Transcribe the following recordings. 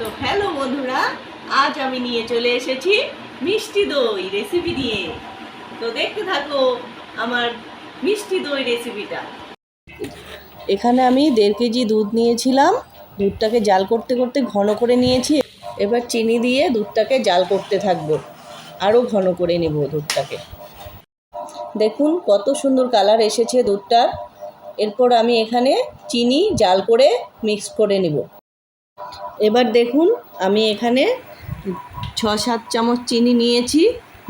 তো হ্যালো বন্ধুরা, আজ আমি নিয়ে চলে এসেছি মিষ্টি দই রেসিপি নিয়ে। তো দেখতে থাকো আমার মিষ্টি দই রেসিপিটা এখানে আমি দেড় কেজি দুধ নিয়েছিলাম, দুধটাকে জাল করতে করতে ঘন করে নিয়েছি। এবার চিনি দিয়ে দুধটাকে জাল করতে থাকব আরও ঘন করে নেব দুধটাকে। দেখুন কত সুন্দর কালার এসেছে দুধটার। এরপর আমি এখানে চিনি জাল করে মিক্স করে নেব। এবার দেখুন, আমি এখানে ছ সাত চামচ চিনি নিয়েছি,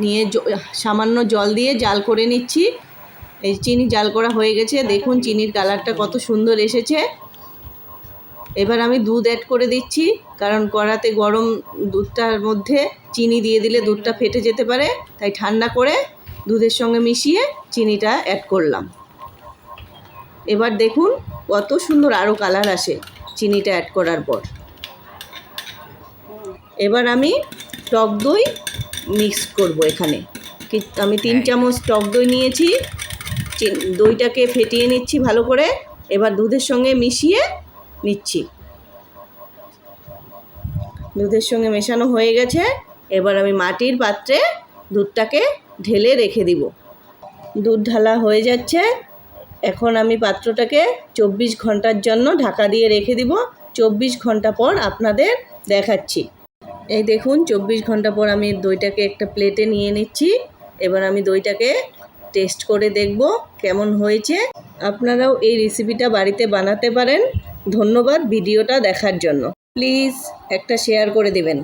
নিয়ে সামান্য জল দিয়ে জাল করে নিচ্ছি। এই চিনি জাল করা হয়ে গেছে, দেখুন চিনির কালারটা কত সুন্দর এসেছে। এবার আমি দুধ অ্যাড করে দিচ্ছি, কারণ কড়াতে গরম দুধটার মধ্যে চিনি দিয়ে দিলে দুধটা ফেটে যেতে পারে, তাই ঠান্ডা করে দুধের সঙ্গে মিশিয়ে চিনিটা অ্যাড করলাম। এবার দেখুন কত সুন্দর আরও কালার আসে চিনিটা অ্যাড করার পর। এবার আমি টক দই মিক্স করব এখানে। আমি তিন চামচ টক দই নিয়েছি দইটাকে ফেটিয়ে নিচ্ছি ভালো করে এবার দুধের সঙ্গে মিশিয়ে নিচ্ছি। দুধের সঙ্গে মেশানো হয়ে গেছে এবার আমি মাটির পাত্রে দুধটাকে ঢেলে রেখে দিব। দুধ ঢালা হয়ে যাচ্ছে এখন আমি পাত্রটাকে চব্বিশ ঘণ্টার জন্য ঢাকা দিয়ে রেখে দিব। চব্বিশ ঘণ্টা পর আপনাদের দেখাচ্ছি। এই দেখুন, চব্বিশ ঘণ্টা পর আমি দইটাকে একটা প্লেটে নিয়ে নিচ্ছি। এবার আমি দইটাকে টেস্ট করে দেখব কেমন হয়েছে। আপনারাও এই রেসিপিটা বাড়িতে বানাতে পারেন। ধন্যবাদ ভিডিওটা দেখার জন্য। প্লিজ একটা শেয়ার করে দেবেন।